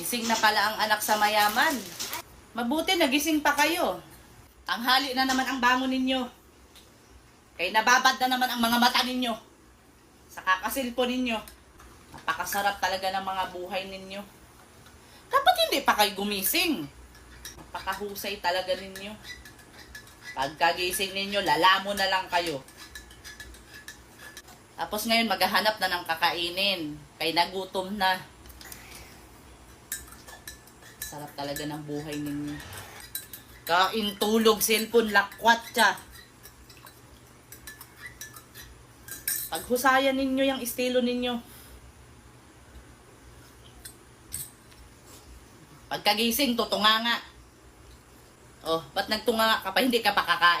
Gising na pala ang anak sa mayaman. Mabuti nagising pa kayo. Tanghali na naman ang bangon ninyo. Kay nababad na naman ang mga mata ninyo. Sa kakasilpo ninyo. Napakasarap talaga ng mga buhay ninyo. Dapat hindi pa kayo gumising. Napakahusay talaga ninyo. Pagkagising ninyo, lalamo na lang kayo. Tapos ngayon, maghahanap na ng kakainin. Kay nagutom na. Sarap talaga ng buhay ninyo. Kain, tulog, cellphone, lakwat ka. Paghusayan ninyo yung estilo ninyo. Pagkagising, tutunga nga. Oh, ba't nagtunga ka pa? Hindi ka pa kakain?